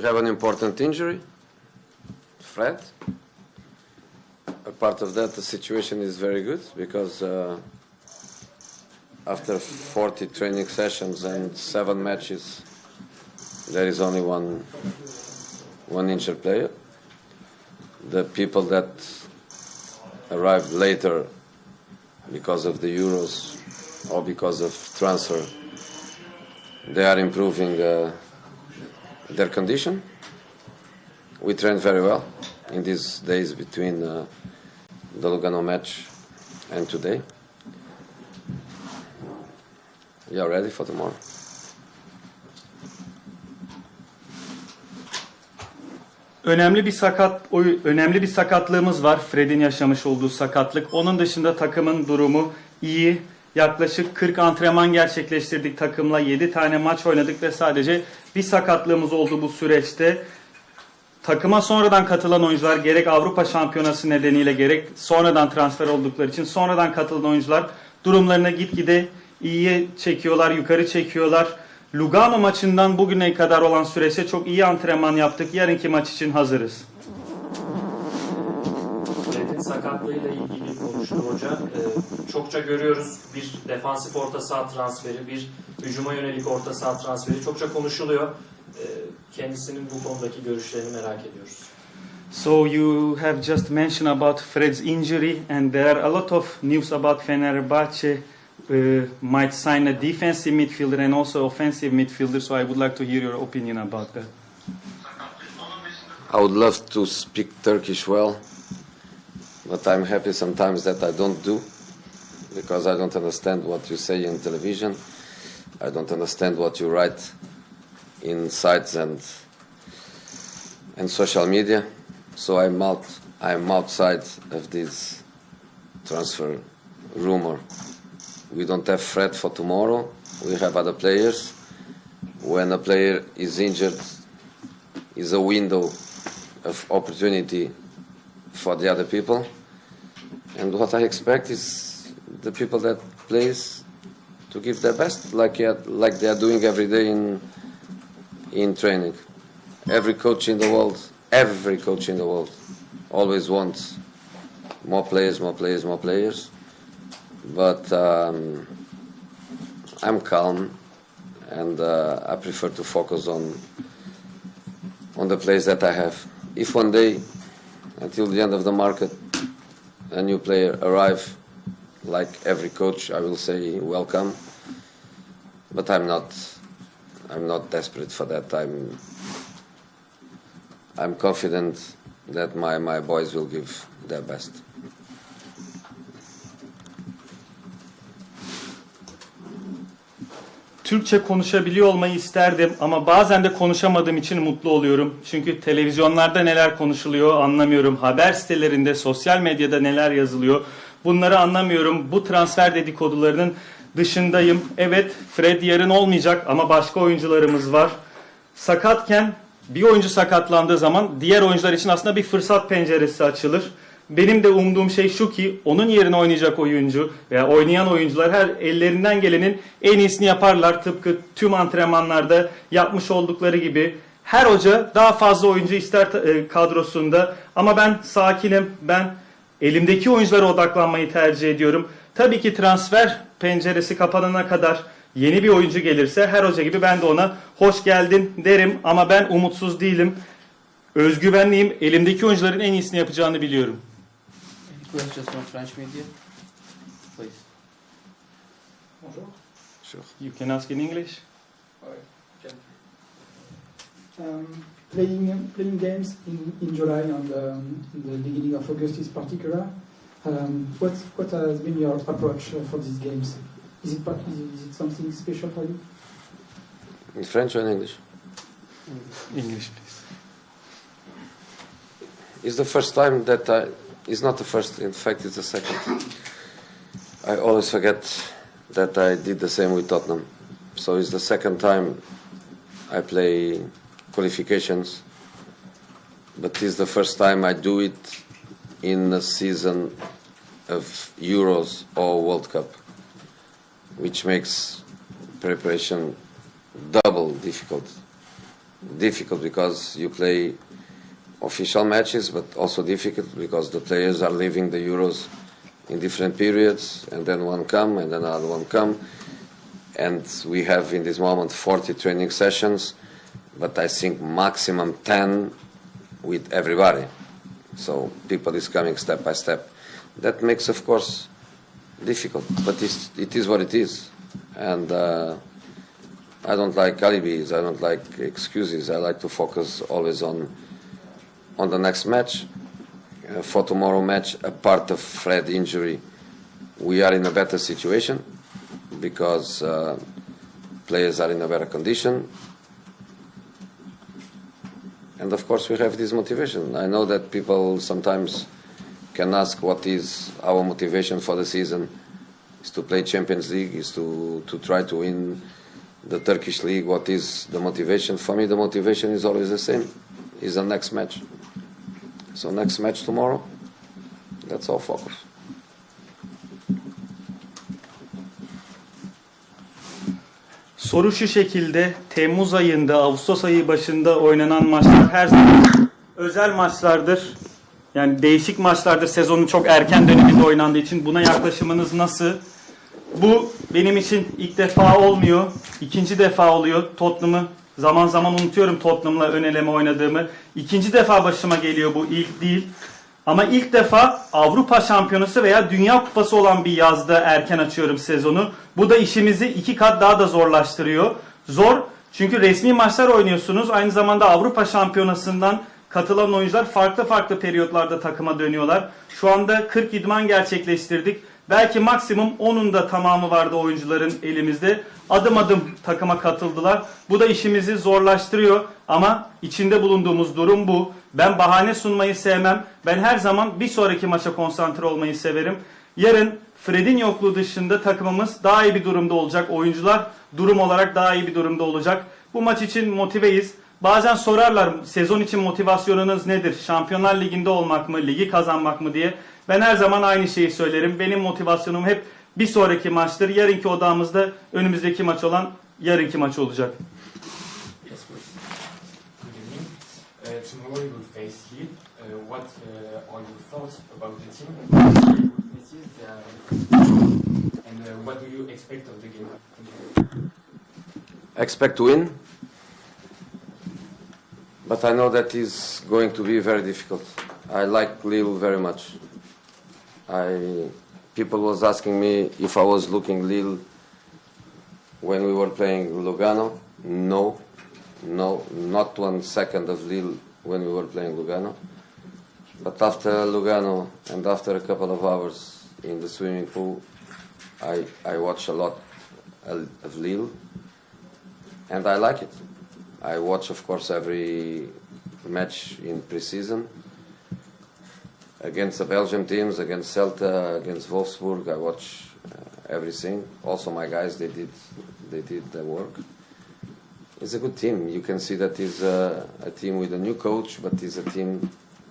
We have an important injury, Fred. A part of that, the situation is very good because uh, after 40 training sessions and seven matches, there is only one one injured player. The people that arrived later because of the Euros or because of transfer, they are improving uh, their condition. We trained very well in these days between uh, the Lugano match and today. You are ready for tomorrow. Önemli bir sakat önemli bir sakatlığımız var. Fred'in yaşamış olduğu sakatlık. Onun dışında takımın durumu iyi. Yaklaşık 40 antrenman gerçekleştirdik takımla. 7 tane maç oynadık ve sadece bir sakatlığımız oldu bu süreçte. Takıma sonradan katılan oyuncular gerek Avrupa Şampiyonası nedeniyle gerek sonradan transfer oldukları için sonradan katılan oyuncular durumlarını gitgide iyiye çekiyorlar, yukarı çekiyorlar. Lugano maçından bugüne kadar olan süreçte çok iyi antrenman yaptık. Yarınki maç için hazırız. Sakatlığıyla ilgili konuştu hoca. Ee, çokça görüyoruz bir defansif orta saha transferi, bir hücuma yönelik orta saha transferi çokça konuşuluyor. Ee, kendisinin bu konudaki görüşlerini merak ediyoruz. So you have just mentioned about Fred's injury and there are a lot of news about Fenerbahce uh, might sign a defensive midfielder and also offensive midfielder. So I would like to hear your opinion about that. I would love to speak Turkish well, but I'm happy sometimes that I don't do because I don't understand what you say in television. I don't understand what you write in sites and and social media. So I'm out I'm outside of this transfer rumor. We don't have Fred for tomorrow. We have other players. When a player is injured, is a window of opportunity for the other people. And what I expect is the people that plays to give their best, like like they are doing every day in in training. Every coach in the world, every coach in the world, always wants more players, more players, more players. But um, I'm calm, and uh, I prefer to focus on on the players that I have. If one day, until the end of the market, a new player arrive, like every coach, I will say welcome. But I'm not, I'm not desperate for that. I'm, I'm confident that my, my boys will give their best. Türkçe konuşabiliyor olmayı isterdim ama bazen de konuşamadığım için mutlu oluyorum. Çünkü televizyonlarda neler konuşuluyor anlamıyorum. Haber sitelerinde, sosyal medyada neler yazılıyor bunları anlamıyorum. Bu transfer dedikodularının dışındayım. Evet Fred yarın olmayacak ama başka oyuncularımız var. Sakatken bir oyuncu sakatlandığı zaman diğer oyuncular için aslında bir fırsat penceresi açılır. Benim de umduğum şey şu ki onun yerine oynayacak oyuncu veya oynayan oyuncular her ellerinden gelenin en iyisini yaparlar. Tıpkı tüm antrenmanlarda yapmış oldukları gibi. Her hoca daha fazla oyuncu ister e, kadrosunda ama ben sakinim. Ben elimdeki oyunculara odaklanmayı tercih ediyorum. Tabii ki transfer penceresi kapanana kadar yeni bir oyuncu gelirse her hoca gibi ben de ona hoş geldin derim ama ben umutsuz değilim. Özgüvenliyim. Elimdeki oyuncuların en iyisini yapacağını biliyorum. Any questions from French media? Please. Bonjour. Sure. You can ask in English. Um, playing playing games in, in July and um, the beginning of August is particular. Um, what what has been your approach uh, for these games? Is it part- is it, is it something special for you? In French or in English? English please. It's the first time that I. It's not the first. In fact, it's the second. I always forget that I did the same with Tottenham. So it's the second time I play qualifications. But it's the first time I do it in a season of Euros or World Cup, which makes preparation double difficult. difficult because you play official matches, but also difficult because the players are leaving the Euros in different periods, and then one come and then another one come, and we have in this moment 40 training sessions, but I think maximum 10 with everybody. So people is coming step by step. That makes, of course, difficult, but it's, it is what it is, and. Uh, I don't like alibis. I don't like excuses. I like to focus always on on the next match. Uh, for tomorrow match, apart of Fred injury, we are in a better situation because uh, players are in a better condition. And of course, we have this motivation. I know that people sometimes can ask what is our motivation for the season. Is to play Champions League, is to, to try to win the Turkish league, what is the motivation? For me, the motivation is always the same: is the next match. So next match tomorrow. That's all focus. Soru şu şekilde. Temmuz ayında, Ağustos ayı başında oynanan maçlar her zaman özel maçlardır. Yani değişik maçlardır. Sezonun çok erken döneminde oynandığı için buna yaklaşımınız nasıl? Bu benim için ilk defa olmuyor. ikinci defa oluyor. Tottenham'ı zaman zaman unutuyorum Tottenham'la ön eleme oynadığımı. İkinci defa başıma geliyor bu ilk değil. Ama ilk defa Avrupa Şampiyonası veya Dünya Kupası olan bir yazda erken açıyorum sezonu. Bu da işimizi iki kat daha da zorlaştırıyor. Zor çünkü resmi maçlar oynuyorsunuz. Aynı zamanda Avrupa Şampiyonası'ndan katılan oyuncular farklı farklı periyotlarda takıma dönüyorlar. Şu anda 40 idman gerçekleştirdik. Belki maksimum 10'un da tamamı vardı oyuncuların elimizde. Adım adım takıma katıldılar. Bu da işimizi zorlaştırıyor ama içinde bulunduğumuz durum bu. Ben bahane sunmayı sevmem. Ben her zaman bir sonraki maça konsantre olmayı severim. Yarın Fred'in yokluğu dışında takımımız daha iyi bir durumda olacak. Oyuncular durum olarak daha iyi bir durumda olacak. Bu maç için motiveyiz. Bazen sorarlar sezon için motivasyonunuz nedir? Şampiyonlar Ligi'nde olmak mı, ligi kazanmak mı diye. Ben her zaman aynı şeyi söylerim. Benim motivasyonum hep bir sonraki maçtır. Yarınki odamızda önümüzdeki maç olan yarınki maç olacak. Yes. Uh, tomorrow you will face Lille. Uh, what uh, are your thoughts about the team? Weaknesses, uh, and uh, what do you expect of the game? Thank you. Expect to win, but I know that is going to be very difficult. I like Lille very much. I people was asking me if I was looking Lille when we were playing Lugano. No, no, not one second of Lille when we were playing Lugano. But after Lugano and after a couple of hours in the swimming pool, I I watch a lot of Lille, and I like it. I watch, of course, every match in pre-season against the Belgian teams, against Celta, against Wolfsburg. I watch uh, everything. Also, my guys, they did they did the work. It's a good team. You can see that it's a, a team with a new coach, but it's a team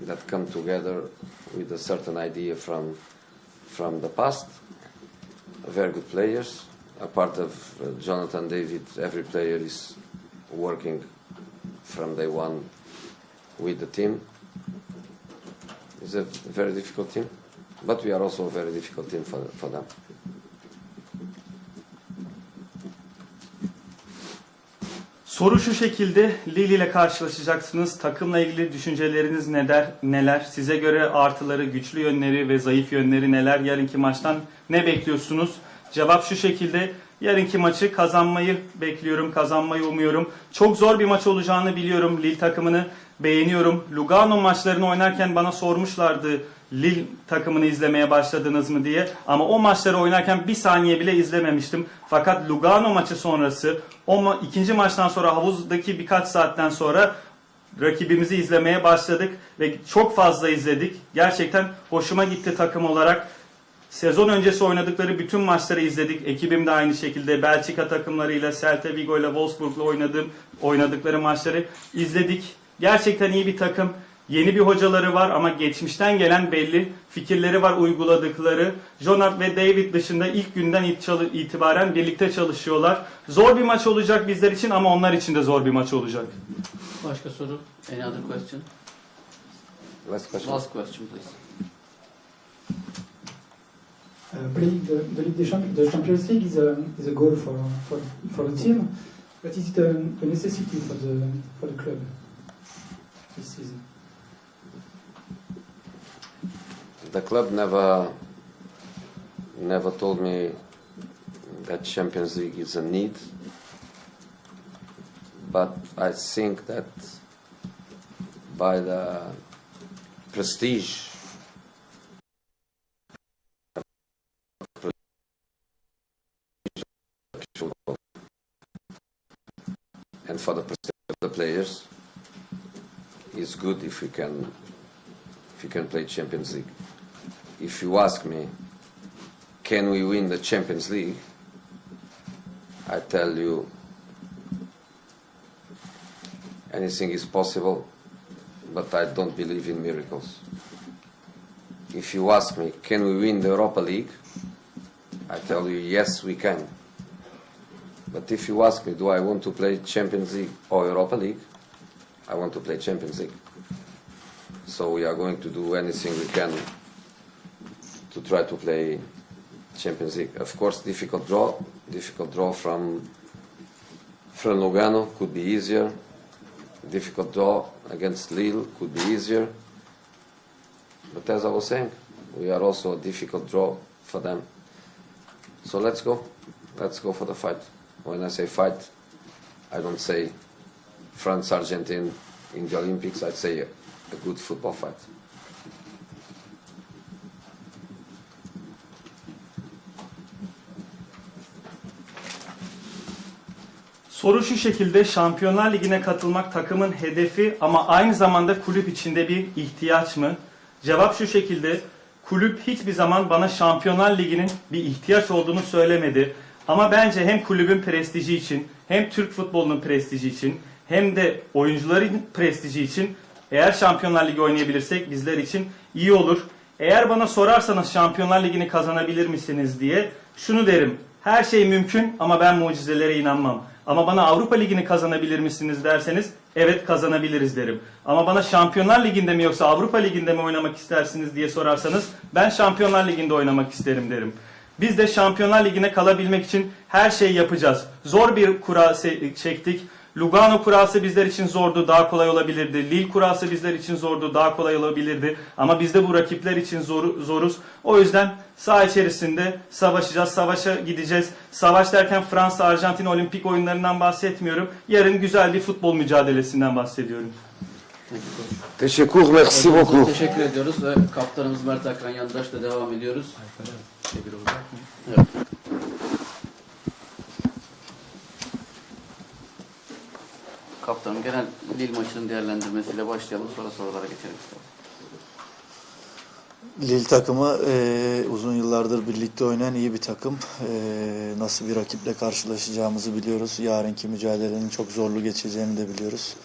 that come together with a certain idea from from the past. Very good players. A part of uh, Jonathan David, every player is working from day one with the team. It's a very difficult team, but we are also a very difficult team for, for them. Soru şu şekilde Lille ile karşılaşacaksınız. Takımla ilgili düşünceleriniz neler? Neler? Size göre artıları, güçlü yönleri ve zayıf yönleri neler? Yarınki maçtan ne bekliyorsunuz? Cevap şu şekilde. Yarınki maçı kazanmayı bekliyorum, kazanmayı umuyorum. Çok zor bir maç olacağını biliyorum. Lille takımını beğeniyorum. Lugano maçlarını oynarken bana sormuşlardı Lille takımını izlemeye başladınız mı diye. Ama o maçları oynarken bir saniye bile izlememiştim. Fakat Lugano maçı sonrası, o ma- ikinci maçtan sonra havuzdaki birkaç saatten sonra rakibimizi izlemeye başladık ve çok fazla izledik. Gerçekten hoşuma gitti takım olarak. Sezon öncesi oynadıkları bütün maçları izledik. Ekibim de aynı şekilde Belçika takımlarıyla, Celta Vigo ile Wolfsburg'la oynadığım oynadıkları maçları izledik. Gerçekten iyi bir takım. Yeni bir hocaları var ama geçmişten gelen belli fikirleri var uyguladıkları. Jonathan ve David dışında ilk günden itibaren birlikte çalışıyorlar. Zor bir maç olacak bizler için ama onlar için de zor bir maç olacak. Başka soru? Any other question? Last question. Last question please. Playing the, the League Champions, the Champions League is a, is a goal for, for, for the team, but is it a, a necessity for the, for the club this season? The club never never told me that Champions League is a need, but I think that by the prestige for the of the players, it's good if we can if you can play Champions League if you ask me, can we win the Champions League? I tell you, anything is possible, but I don't believe in miracles. If you ask me, can we win the Europa League? I tell you, yes, we can. But if you ask me, do I want to play Champions League or Europa League? I want to play Champions League. So we are going to do anything we can to try to play Champions League. Of course, difficult draw, difficult draw from from Lugano could be easier. Difficult draw against Lille could be easier. But as I was saying, we are also a difficult draw for them. So let's go. Let's go for the fight. When I say fight, I don't say France Argentine in the Olympics. I say a, a good football fight. Soru şu şekilde Şampiyonlar Ligi'ne katılmak takımın hedefi ama aynı zamanda kulüp içinde bir ihtiyaç mı? Cevap şu şekilde kulüp hiçbir zaman bana Şampiyonlar Ligi'nin bir ihtiyaç olduğunu söylemedi. Ama bence hem kulübün prestiji için hem Türk futbolunun prestiji için hem de oyuncuların prestiji için eğer Şampiyonlar Ligi oynayabilirsek bizler için iyi olur. Eğer bana sorarsanız Şampiyonlar Ligi'ni kazanabilir misiniz diye şunu derim. Her şey mümkün ama ben mucizelere inanmam. Ama bana Avrupa Ligi'ni kazanabilir misiniz derseniz evet kazanabiliriz derim. Ama bana Şampiyonlar Ligi'nde mi yoksa Avrupa Ligi'nde mi oynamak istersiniz diye sorarsanız ben Şampiyonlar Ligi'nde oynamak isterim derim. Biz de Şampiyonlar Ligi'ne kalabilmek için her şeyi yapacağız. Zor bir kura çektik. Lugano kurası bizler için zordu, daha kolay olabilirdi. Lille kurası bizler için zordu, daha kolay olabilirdi. Ama biz de bu rakipler için zor, zoruz. O yüzden saha içerisinde savaşacağız, savaşa gideceğiz. Savaş derken Fransa, Arjantin olimpik oyunlarından bahsetmiyorum. Yarın güzel bir futbol mücadelesinden bahsediyorum. Teşekkür, merci beaucoup. Teşekkür ediyoruz ve kaptanımız Mert Akran Yandaş'la devam ediyoruz. Evet. Kaptanım genel Lille maçının değerlendirmesiyle başlayalım sonra sorulara geçelim. Lille takımı e, uzun yıllardır birlikte oynayan iyi bir takım. E, nasıl bir rakiple karşılaşacağımızı biliyoruz. Yarınki mücadelenin çok zorlu geçeceğini de biliyoruz.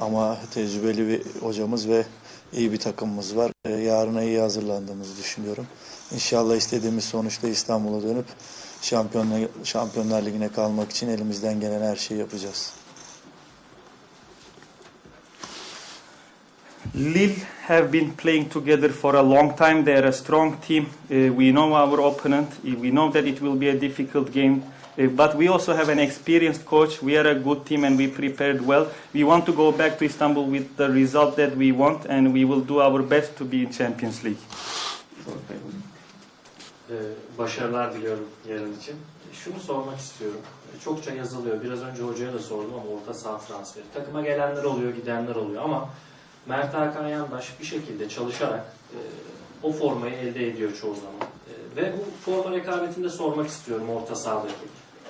Ama tecrübeli bir hocamız ve iyi bir takımımız var. E, yarına iyi hazırlandığımızı düşünüyorum. İnşallah istediğimiz sonuçta İstanbul'a dönüp Şampiyonlar, Şampiyonlar Ligi'ne kalmak için elimizden gelen her şeyi yapacağız. Lille have been playing together for a long time. They are a strong team. Uh, we know our opponent. We know that it will be a difficult game. Uh, but we also have an experienced coach. We are a good team and we prepared well. We want to go back to Istanbul with the result that we want and we will do our best to be in Champions League. Ee, başarılar diliyorum yarın için. Şunu sormak istiyorum. Çokça yazılıyor. Biraz önce hocaya da sordum ama orta saha transferi. Takıma gelenler oluyor, gidenler oluyor ama Mert Hakan Yandaş bir şekilde çalışarak e, o formayı elde ediyor çoğu zaman. E, ve bu forma rekabetinde sormak istiyorum orta sahadaki.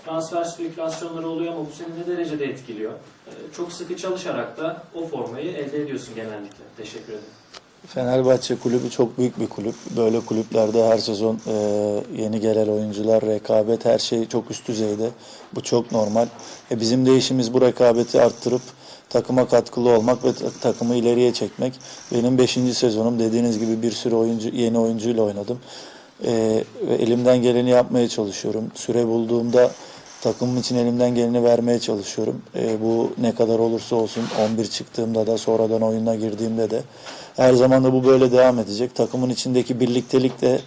Transfer spekülasyonları oluyor ama bu seni ne derecede etkiliyor? E, çok sıkı çalışarak da o formayı elde ediyorsun genellikle. Teşekkür ederim. Fenerbahçe kulübü çok büyük bir kulüp. Böyle kulüplerde her sezon e, yeni gelen oyuncular, rekabet her şey çok üst düzeyde. Bu çok normal. E, bizim de işimiz bu rekabeti arttırıp takıma katkılı olmak ve ta- takımı ileriye çekmek. Benim 5. sezonum dediğiniz gibi bir sürü oyuncu yeni oyuncuyla oynadım. Ee, ve elimden geleni yapmaya çalışıyorum. Süre bulduğumda takımım için elimden geleni vermeye çalışıyorum. Ee, bu ne kadar olursa olsun 11 çıktığımda da sonradan oyuna girdiğimde de her zaman da bu böyle devam edecek. Takımın içindeki birliktelik de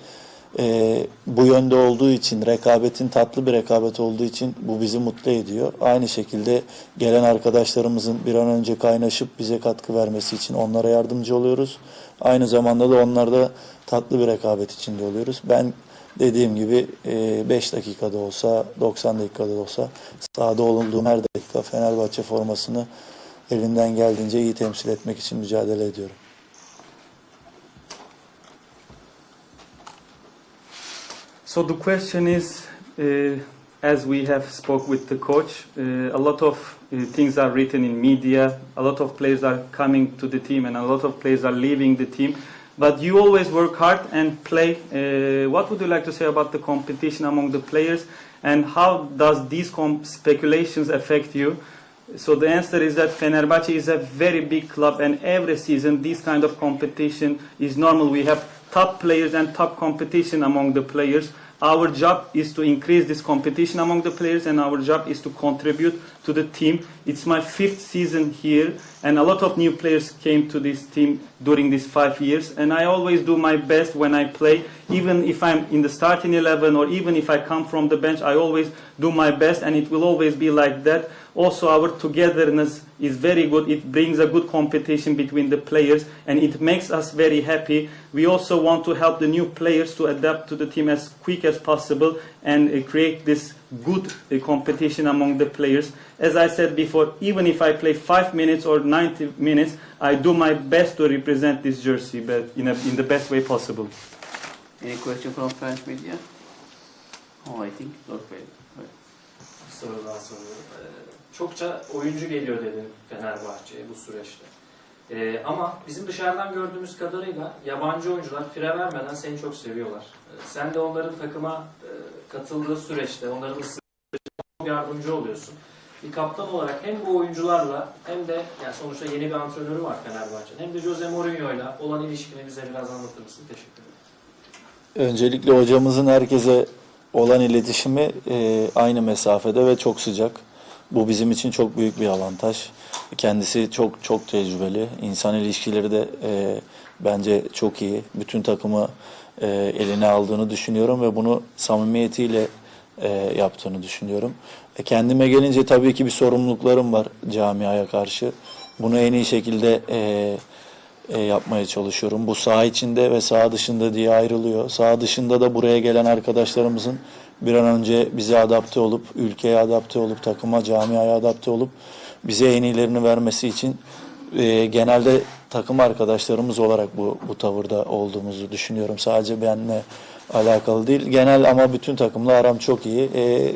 e, bu yönde olduğu için, rekabetin tatlı bir rekabet olduğu için bu bizi mutlu ediyor. Aynı şekilde gelen arkadaşlarımızın bir an önce kaynaşıp bize katkı vermesi için onlara yardımcı oluyoruz. Aynı zamanda da onlarda tatlı bir rekabet içinde oluyoruz. Ben dediğim gibi 5 dakikada olsa, 90 dakikada olsa sahada olduğum her dakika Fenerbahçe formasını elimden geldiğince iyi temsil etmek için mücadele ediyorum. So the question is, uh, as we have spoke with the coach, uh, a lot of uh, things are written in media. A lot of players are coming to the team, and a lot of players are leaving the team. But you always work hard and play. Uh, what would you like to say about the competition among the players, and how does these speculations affect you? So the answer is that Fenerbahce is a very big club, and every season this kind of competition is normal. We have top players and top competition among the players. Our job is to increase this competition among the players, and our job is to contribute to the team. It's my fifth season here, and a lot of new players came to this team during these five years. And I always do my best when I play, even if I'm in the starting 11 or even if I come from the bench, I always do my best, and it will always be like that. Also, our togetherness is very good. It brings a good competition between the players and it makes us very happy. We also want to help the new players to adapt to the team as quick as possible and uh, create this good uh, competition among the players. As I said before, even if I play 5 minutes or 90 minutes, I do my best to represent this jersey but in, a, in the best way possible. Any question from French media? Oh, I think not very. Right. soru daha soruyorum. Ee, çokça oyuncu geliyor dedin Fenerbahçe'ye bu süreçte. Ee, ama bizim dışarıdan gördüğümüz kadarıyla yabancı oyuncular fire vermeden seni çok seviyorlar. Ee, sen de onların takıma e, katıldığı süreçte, onların çok yardımcı oluyorsun. Bir kaptan olarak hem bu oyuncularla hem de yani sonuçta yeni bir antrenörü var Fenerbahçe'nin hem de Jose Mourinho'yla olan ilişkini bize biraz anlatır mısın? Teşekkür ederim. Öncelikle hocamızın herkese olan iletişimi e, aynı mesafede ve çok sıcak. Bu bizim için çok büyük bir avantaj. Kendisi çok çok tecrübeli. İnsan ilişkileri de e, bence çok iyi. Bütün takımı e, eline aldığını düşünüyorum ve bunu samimiyetiyle e, yaptığını düşünüyorum. E, kendime gelince tabii ki bir sorumluluklarım var camiaya karşı. Bunu en iyi şekilde e, e, yapmaya çalışıyorum. Bu saha içinde ve saha dışında diye ayrılıyor. Saha dışında da buraya gelen arkadaşlarımızın bir an önce bize adapte olup, ülkeye adapte olup, takıma, camiaya adapte olup bize en iyilerini vermesi için e, genelde takım arkadaşlarımız olarak bu, bu tavırda olduğumuzu düşünüyorum. Sadece benimle alakalı değil. Genel ama bütün takımla aram çok iyi. E,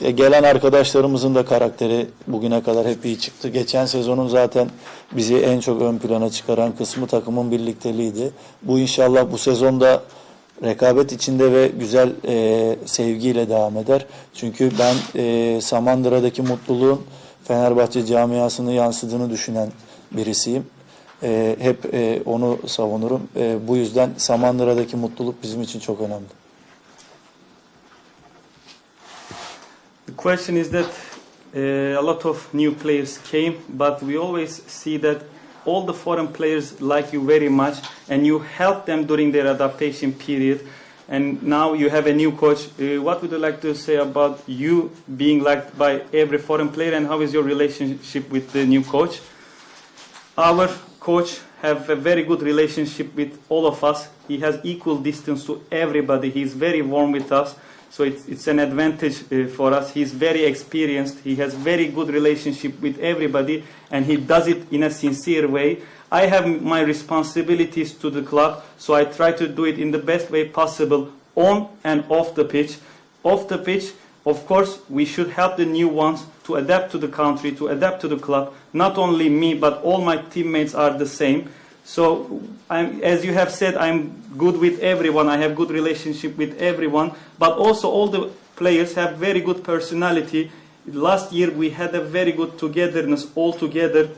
e, Gelen arkadaşlarımızın da karakteri bugüne kadar hep iyi çıktı. Geçen sezonun zaten bizi en çok ön plana çıkaran kısmı takımın birlikteliğiydi. Bu inşallah bu sezonda rekabet içinde ve güzel e, sevgiyle devam eder. Çünkü ben e, Samandıra'daki mutluluğun Fenerbahçe camiasını yansıdığını düşünen birisiyim. E, hep e, onu savunurum. E, bu yüzden Samandıra'daki mutluluk bizim için çok önemli. The question is that uh, a lot of new players came, but we always see that all the foreign players like you very much, and you help them during their adaptation period. And now you have a new coach. Uh, what would you like to say about you being liked by every foreign player, and how is your relationship with the new coach? Our coach have a very good relationship with all of us. He has equal distance to everybody. He's very warm with us. So it's, it's an advantage uh, for us. He's very experienced. He has very good relationship with everybody, and he does it in a sincere way. I have my responsibilities to the club, so I try to do it in the best way possible, on and off the pitch. Off the pitch, of course, we should help the new ones to adapt to the country, to adapt to the club. Not only me, but all my teammates are the same. So, I'm, as you have said, I'm good with everyone. I have good relationship with everyone. But also, all the players have very good personality, last year we had a very good togetherness all together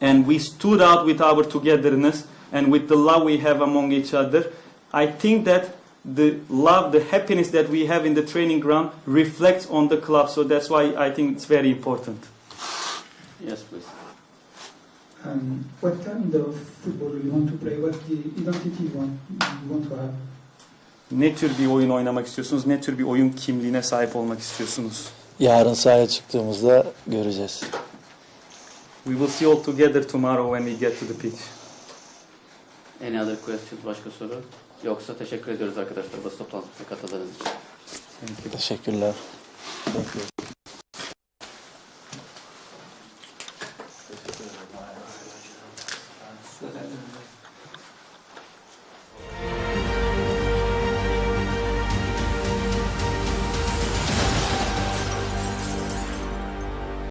and we stood out with our togetherness and with the love we have among each other. I think that the love, the happiness that we have in the training ground reflects on the club. So that's why I think it's very important. Yes, please. Um, what kind of football you want to play? What the identity you want, you want to have? Ne tür bir oyun oynamak istiyorsunuz? Ne tür bir oyun kimliğine sahip olmak istiyorsunuz? Yarın sahaya çıktığımızda göreceğiz. We will see all together tomorrow when we get to the pitch. Any other questions? Başka soru? Yoksa teşekkür ediyoruz arkadaşlar basın toplantısına katıldığınız için. Thank you. Teşekkürler. Thank you.